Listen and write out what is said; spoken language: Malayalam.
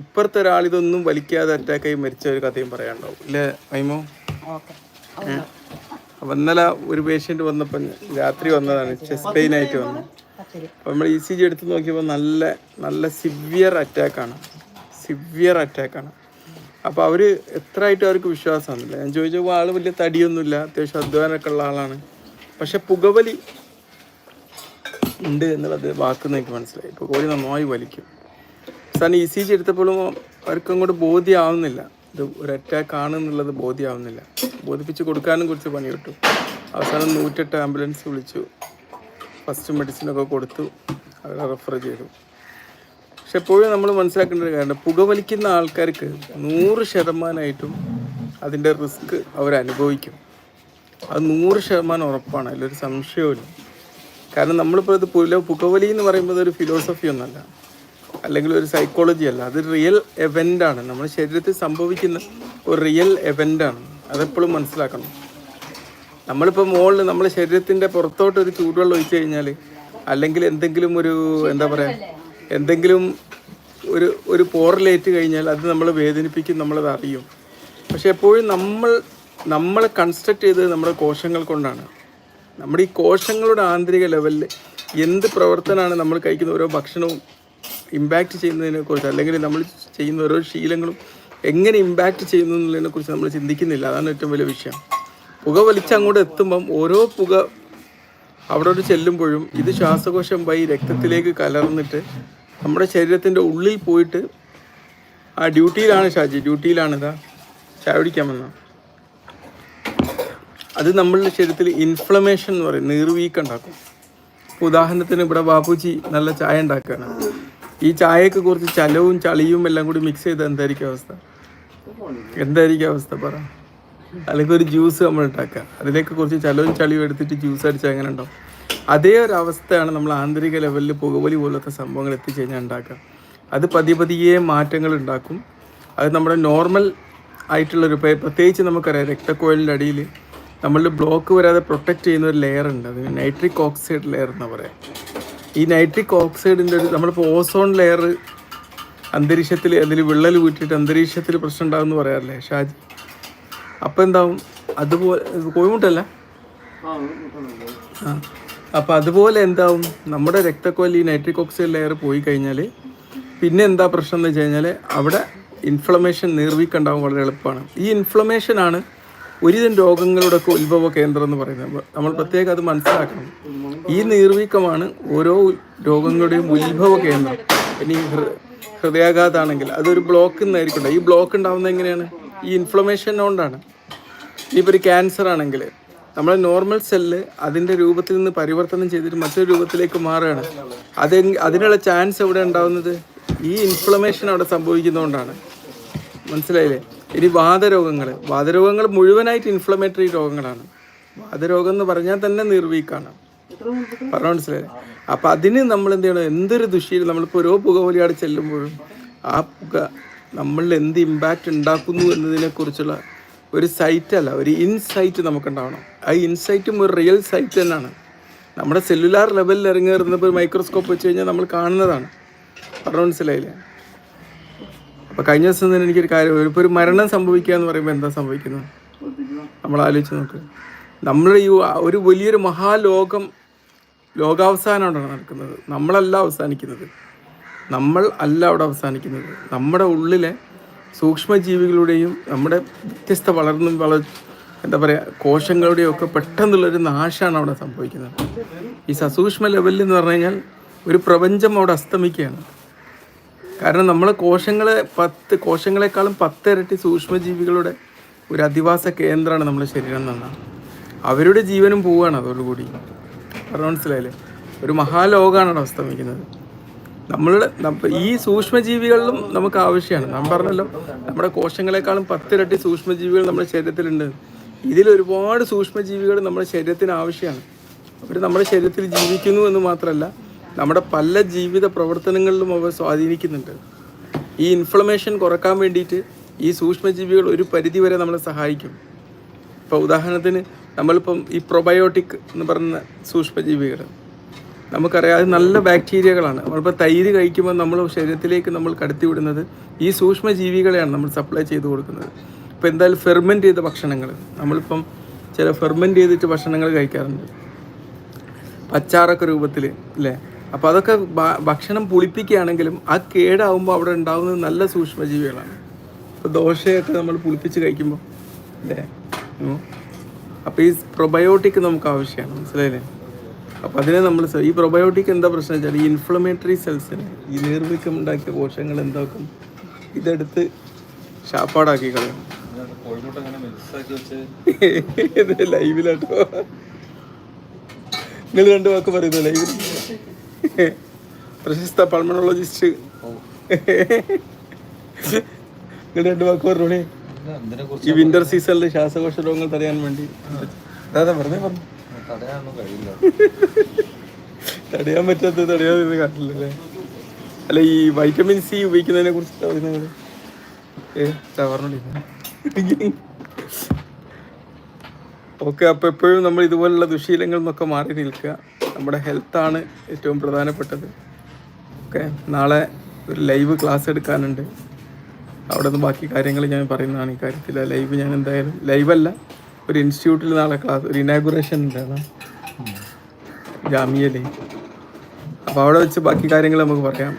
ഇപ്പുറത്തെ ഒരാൾ ഇതൊന്നും വലിക്കാതെ അറ്റാക്ക് ആയി മരിച്ച ഒരു കഥയും പറയാനുണ്ടാവും. ഇല്ലേ മൈമോ അപ്പൊ ഇന്നലെ ഒരു പേഷ്യന്റ് വന്നപ്പം രാത്രി വന്നതാണ് ചെസ്റ്റ് പെയിൻ ആയിട്ട് വന്നു. അപ്പൊ നമ്മൾ ഇ സി ജി എടുത്ത് നോക്കിയപ്പോൾ നല്ല നല്ല സിവിയർ അറ്റാക്കാണ് സിവിയർ അറ്റാക്കാണ് അപ്പോൾ അവർ എത്ര ആയിട്ട് അവർക്ക് വിശ്വാസമാണല്ലേ. ഞാൻ ചോദിച്ചപ്പോൾ ആൾ വലിയ തടിയൊന്നുമില്ല അത്യാവശ്യം അധ്വാനമൊക്കെ ഉള്ള ആളാണ്. പക്ഷെ പുകവലി ഉണ്ട് എന്നുള്ളത് വാക്ക് എനിക്ക് മനസ്സിലായി. പുകവലി നന്നായി വലിക്കും. അവസാനം ഇ സി ജി എടുത്തപ്പോഴും അവർക്ക് അങ്ങോട്ട് ബോധ്യമാവുന്നില്ല ഇത് ഒരു അറ്റാക്ക് ആണ് എന്നുള്ളത് ബോധ്യമാവുന്നില്ല ബോധിപ്പിച്ച് കൊടുക്കാനും കുറച്ച് പണി കിട്ടു. അവസാനം നൂറ്റെട്ട് ആംബുലൻസ് വിളിച്ചു. ഫസ്റ്റ് മെഡിസിനൊക്കെ കൊടുത്തു. അവരെ റെഫർ ചെയ്തു. പക്ഷെ എപ്പോഴും നമ്മൾ മനസ്സിലാക്കേണ്ട ഒരു കാര്യം പുകവലിക്കുന്ന ആൾക്കാർക്ക് നൂറ് ശതമാനമായിട്ടും അതിന്റെ റിസ്ക് അവരനുഭവിക്കും അത് നൂറ് ശതമാനം ഉറപ്പാണ്. അതിലൊരു സംശയവുമില്ല. കാരണം നമ്മളിപ്പോൾ ഇത് പുല പുകവലി എന്ന് പറയുമ്പോൾ ഒരു ഫിലോസഫി ഒന്നല്ല. അല്ലെങ്കിൽ ഒരു സൈക്കോളജി അല്ല അത് റിയൽ ആണ്. നമ്മുടെ ശരീരത്തിൽ സംഭവിക്കുന്ന ഒരു റിയൽ ആണ്. അതെപ്പോഴും മനസ്സിലാക്കണം. നമ്മളിപ്പോൾ മുകളിൽ നമ്മുടെ ശരീരത്തിന്റെ പുറത്തോട്ട് ഒരു ചൂടുവെള്ളം ഒഴിച്ചു കഴിഞ്ഞാൽ അല്ലെങ്കിൽ എന്തെങ്കിലും ഒരു എന്താ പറയുക എന്തെങ്കിലും ഒരു ഒരു പോറിലേറ്റ് കഴിഞ്ഞാൽ അത് നമ്മൾ വേദനിപ്പിക്കും നമ്മളത് അറിയും. പക്ഷെ എപ്പോഴും നമ്മൾ നമ്മൾ കൺസ്ട്രക്ട് ചെയ്തത് നമ്മുടെ കോശങ്ങൾ കൊണ്ടാണ്. നമ്മുടെ ഈ കോശങ്ങളുടെ ആന്തരിക ലെവലിൽ എന്ത് പ്രവർത്തനമാണ് നമ്മൾ കഴിക്കുന്ന? ഓരോ ഭക്ഷണവും ഇമ്പാക്റ്റ് ചെയ്യുന്നതിനെ കുറിച്ച് അല്ലെങ്കിൽ നമ്മൾ ചെയ്യുന്ന ഓരോ ശീലങ്ങളും എങ്ങനെ ഇമ്പാക്റ്റ് ചെയ്യുന്നു എന്നുള്ളതിനെ കുറിച്ച് നമ്മൾ ചിന്തിക്കുന്നില്ല. അതാണ് ഏറ്റവും വലിയ വിഷയം. പുക വലിച്ച് അങ്ങോട്ട് എത്തുമ്പം ഓരോ പുക അവിടോട്ട് ചെല്ലുമ്പോഴും ഇത് ശ്വാസകോശം വഴി രക്തത്തിലേക്ക് കലർന്നിട്ട് നമ്മുടെ ശരീരത്തിന്റെ ഉള്ളിൽ പോയിട്ട് ആ ഡ്യൂട്ടിയിലാണ് ഷാജി. ഡ്യൂട്ടിയിലാണ് ഇതാ. ചായ കുടിക്കാൻ അത് നമ്മളുടെ ശരീരത്തിൽ ഇൻഫ്ലമേഷൻ എന്ന് പറയും. നീർവീക്കം ഉണ്ടാക്കും. ഉദാഹരണത്തിന് ഇവിടെ ബാപ്പുജി നല്ല ചായ ഉണ്ടാക്കുകയാണ്. ഈ ചായക്ക് കുറച്ച് ചലവും ചളിയും എല്ലാം കൂടി മിക്സ് ചെയ്ത് എന്തായിരിക്കും അവസ്ഥ? എന്തായിരിക്കും അവസ്ഥ പറ. അല്ലെങ്കിൽ ഒരു ജ്യൂസ് നമ്മൾ ഉണ്ടാക്കുക അതിലേക്ക് കുറച്ച് ചലവും ചളിയും എടുത്തിട്ട് ജ്യൂസ് അടിച്ചാൽ എങ്ങനെ ഉണ്ടാവും? അതേ ഒരു അവസ്ഥയാണ് നമ്മൾ ആന്തരിക ലെവലിൽ പുകവലി പോലത്തെ സംഭവങ്ങൾ എത്തിച്ചുകഴിഞ്ഞാൽ ഉണ്ടാക്കുക. അത് പതിയെ പതിയെ മാറ്റങ്ങൾ ഉണ്ടാക്കും. അത് നമ്മുടെ നോർമൽ ആയിട്ടുള്ളൊരു പ്രത്യേകിച്ച് നമുക്കറിയാം രക്തക്കോയിലിന്റെ അടിയിൽ നമ്മളുടെ ബ്ലോക്ക് വരാതെ പ്രൊട്ടക്റ്റ് ചെയ്യുന്ന ഒരു ലെയർ ഉണ്ട്. അതിന് നൈട്രിക് ഓക്സൈഡ് ലെയർ എന്ന് പറയാം. ഈ നൈട്രിക് ഓക്സൈഡിന്റെ ഒരു നമ്മളിപ്പോൾ ഓസോൺ ലെയർ അന്തരീക്ഷത്തിൽ അതിൽ വിള്ളൽ വീട്ടിട്ട് അന്തരീക്ഷത്തിൽ പ്രശ്നം ഉണ്ടാകുമെന്ന് പറയാറില്ലേ ഷാജി? അപ്പോൾ എന്താവും? അതുപോലെ കോഴിമുട്ടല്ല ആ അപ്പോൾ അതുപോലെ എന്താവും? നമ്മുടെ രക്തക്കൊല്ലി നൈട്രിക് ഓക്സൈഡ് ലെയർ പോയി കഴിഞ്ഞാൽ പിന്നെ എന്താ പ്രശ്നം എന്ന് വെച്ച് കഴിഞ്ഞാൽ അവിടെ ഇൻഫ്ലമേഷൻ നീർവീക്കുണ്ടാവും വളരെ എളുപ്പമാണ്. ഈ ഇൻഫ്ലമേഷൻ ആണ് ഒരുതരം രോഗങ്ങളുടെ ഒക്കെ ഉത്ഭവ കേന്ദ്രം എന്ന് പറയുന്നത്. നമ്മൾ പ്രത്യേകം അത് മനസ്സിലാക്കണം. ഈ നീർവീക്കമാണ് ഓരോ രോഗങ്ങളുടെയും ഉത്ഭവ കേന്ദ്രം. ഇനി ഹൃദയാഘാതാണെങ്കിൽ അതൊരു ബ്ലോക്ക് നിന്നായിരിക്കും ഈ ബ്ലോക്ക് ഉണ്ടാവുന്നത് എങ്ങനെയാണ്? ഈ ഇൻഫ്ലമേഷൻ കൊണ്ടാണ്. ഇനിയിപ്പോൾ ഒരു ക്യാൻസർ ആണെങ്കിൽ നമ്മളെ നോർമൽ സെല്ല് അതിന്റെ രൂപത്തിൽ നിന്ന് പരിവർത്തനം ചെയ്തിട്ട് മറ്റൊരു രൂപത്തിലേക്ക് മാറുകയാണ്. അത് അതിനുള്ള ചാൻസ് എവിടെ ഉണ്ടാവുന്നത്? ഈ ഇൻഫ്ലമേഷൻ അവിടെ സംഭവിക്കുന്നതുകൊണ്ടാണ്. മനസ്സിലായില്ലേ? ഇനി വാതരോഗങ്ങൾ വാതരോഗങ്ങൾ മുഴുവനായിട്ട് ഇൻഫ്ലമേറ്ററി രോഗങ്ങളാണ്. വാതരോഗം എന്ന് പറഞ്ഞാൽ തന്നെ നിർവീക്കാണ്. പറഞ്ഞു മനസ്സിലായി? അപ്പം അതിന് നമ്മൾ എന്ത് ചെയ്യണം എന്തൊരു ദുശീലം? നമ്മളിപ്പോൾ ഓരോ പുകവലിയാട് ചെല്ലുമ്പോഴും ആ പുക നമ്മളിൽ എന്ത് ഇമ്പാക്റ്റ് ഉണ്ടാക്കുന്നു എന്നതിനെക്കുറിച്ചുള്ള ഒരു സൈറ്റ് അല്ല ഒരു ഇൻസൈറ്റ് നമുക്കുണ്ടാവണം. ആ ഇൻസൈറ്റും ഒരു റിയൽ സൈറ്റ് തന്നെയാണ്. നമ്മുടെ സെല്ലുലാർ ലെവലിൽ ഇറങ്ങി വരുന്നപ്പോൾ മൈക്രോസ്കോപ്പ് വെച്ച് കഴിഞ്ഞാൽ നമ്മൾ കാണുന്നതാണ്. പറഞ്ഞു മനസ്സിലായില്ലേ? അപ്പോൾ കഴിഞ്ഞ ദിവസം തന്നെ എനിക്കൊരു കാര്യം ഇപ്പോൾ ഒരു മരണം സംഭവിക്കുക എന്ന് പറയുമ്പോൾ എന്താ സംഭവിക്കുന്നത് നമ്മൾ ആലോചിച്ച് നോക്ക്. നമ്മുടെ ഈ ഒരു വലിയൊരു മഹാലോകം ലോകാവസാനമാണ് നടക്കുന്നത്. നമ്മളല്ല അവസാനിക്കുന്നത്. നമ്മൾ അല്ല അവിടെ അവസാനിക്കുന്നത്. നമ്മുടെ ഉള്ളിലെ സൂക്ഷ്മജീവികളുടെയും നമ്മുടെ വ്യത്യസ്ത വളർന്നും വള എന്താ പറയുക കോശങ്ങളുടെയും ഒക്കെ പെട്ടെന്നുള്ളൊരു നാശമാണ് അവിടെ സംഭവിക്കുന്നത്. ഈ സസൂക്ഷ്മ ലെവലിൽ എന്ന് പറഞ്ഞു കഴിഞ്ഞാൽ ഒരു പ്രപഞ്ചം അവിടെ അസ്തമിക്കുകയാണ്. കാരണം നമ്മൾ കോശങ്ങളെ പത്ത് കോശങ്ങളെക്കാളും പത്തിരട്ടി സൂക്ഷ്മജീവികളുടെ ഒരു അധിവാസ കേന്ദ്രമാണ് നമ്മുടെ ശരീരം എന്നാണ് അവരുടെ ജീവനും പോവുകയാണ് അതോടുകൂടി. പറഞ്ഞു മനസ്സിലായില്ലേ? ഒരു മഹാലോകമാണ് അവിടെ അസ്തമിക്കുന്നത് നമ്മളുടെ നമ്മ- ഈ സൂക്ഷ്മജീവികളിലും നമുക്ക് ആവശ്യമാണ്. നാം പറഞ്ഞല്ലോ നമ്മുടെ കോശങ്ങളെക്കാളും പത്തിരട്ടി സൂക്ഷ്മജീവികൾ നമ്മുടെ ശരീരത്തിലുണ്ട്. ഇതിൽ ഒരുപാട് സൂക്ഷ്മജീവികൾ നമ്മുടെ ശരീരത്തിന് ആവശ്യമാണ്. അവർ നമ്മുടെ ശരീരത്തിൽ ജീവിക്കുന്നു എന്ന് മാത്രമല്ല നമ്മുടെ പല ജീവിത പ്രവർത്തനങ്ങളിലും അവ സ്വാധീനിക്കുന്നുണ്ട്. ഈ ഇൻഫ്ലമേഷൻ കുറയ്ക്കാൻ വേണ്ടിയിട്ട് ഈ സൂക്ഷ്മജീവികൾ ഒരു പരിധി വരെ നമ്മളെ സഹായിക്കും. ഇപ്പോൾ ഉദാഹരണത്തിന് നമ്മളിപ്പം ഈ പ്രൊബയോട്ടിക് എന്ന് പറയുന്ന സൂക്ഷ്മജീവികൾ. നമുക്കറിയാം അത് നല്ല ബാക്ടീരിയകളാണ് നമ്മളിപ്പോൾ തൈര് കഴിക്കുമ്പോൾ നമ്മൾ ശരീരത്തിലേക്ക് നമ്മൾ കടത്തി വിടുന്നത് ഈ സൂക്ഷ്മജീവികളെയാണ് നമ്മൾ സപ്ലൈ ചെയ്ത് കൊടുക്കുന്നത്. ഇപ്പോൾ എന്തായാലും ഫെർമെന്റ് ചെയ്ത ഭക്ഷണങ്ങൾ. നമ്മളിപ്പം ചില ഫെർമെന്റ് ചെയ്തിട്ട് ഭക്ഷണങ്ങൾ കഴിക്കാറുണ്ട്. അച്ചാറൊക്കെ രൂപത്തിൽ അല്ലേ? അപ്പോൾ അതൊക്കെ ഭക്ഷണം പുളിപ്പിക്കുകയാണെങ്കിലും ആ കേടാവുമ്പോൾ അവിടെ ഉണ്ടാകുന്നത് നല്ല സൂക്ഷ്മജീവികളാണ്. ഇപ്പോൾ ദോശയൊക്കെ നമ്മൾ പുളിപ്പിച്ച് കഴിക്കുമ്പോൾ അല്ലേ. അപ്പോൾ ഈ പ്രൊബയോട്ടിക് നമുക്ക് ആവശ്യമാണ് മനസ്സിലായില്ലേ? അപ്പോൾ അതിനെ നമ്മൾ ഈ പ്രൊബയോട്ടിക് എന്താ പ്രശ്നം വെച്ചാൽ ഈ ഇൻഫ്ലമേറ്ററി സെൽസിന് ഈ നീർവീക്കം ഉണ്ടാക്കിയ കോശങ്ങൾ എന്താക്കും? ഇതെടുത്ത് ഷാപ്പാടാക്കി കളയും. ഇത് ലൈവിലാട്ടോ. നിങ്ങൾ രണ്ട് വാക്ക് പറയുന്നു ലൈവിൽ പ്രശസ്ത പൾമണോളജിസ്റ്റ്. നിങ്ങളുടെ രണ്ട് വാക്ക് പറഞ്ഞോളേ ഈ വിന്റർ സീസണിൽ ശ്വാസകോശ രോഗങ്ങൾ തടയാൻ വേണ്ടി. അതെ വെറുതെ പറഞ്ഞു. തടയാൻ പറ്റാത്ത തടയാതെ കാട്ടില്ലല്ലേ? അല്ല ഈ വൈറ്റമിൻ സി ഉപയോഗിക്കുന്നതിനെ കുറിച്ച് പറയുന്നത് ഏ പറഞ്ഞോളി. ഓക്കെ അപ്പോൾ എപ്പോഴും നമ്മൾ ഇതുപോലുള്ള ദുശീലങ്ങളിൽ നിന്നൊക്കെ മാറി നിൽക്കുക. നമ്മുടെ ഹെൽത്താണ് ഏറ്റവും പ്രധാനപ്പെട്ടത്. ഓക്കെ നാളെ ഒരു ലൈവ് ക്ലാസ് എടുക്കാനുണ്ട്. അവിടെ നിന്ന് ബാക്കി കാര്യങ്ങൾ ഞാൻ പറയുന്നതാണ് ഈ കാര്യത്തിൽ. ലൈവ് ഞാൻ എന്തായാലും ലൈവല്ല ഒരു ഇൻസ്റ്റിറ്റ്യൂട്ടിൽ നാളെ ക്ലാസ് ഒരു ഇനാഗുറേഷൻ ഉണ്ടാണ് ജാമിയയിൽ. അപ്പോൾ അവിടെ വെച്ച് ബാക്കി കാര്യങ്ങൾ നമുക്ക് പറയാം.